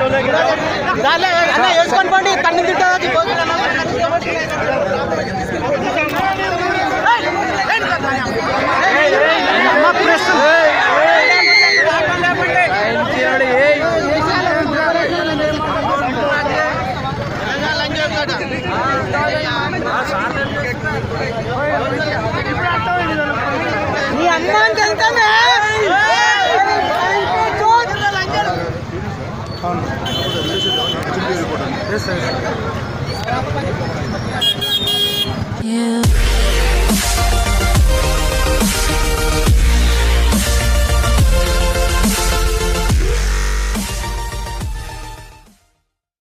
అన్న వేసుకొని పోండి తింటుంది నీ అమ్మానికి వెళ్తామే అవును ఎస్ సార్ Yeah.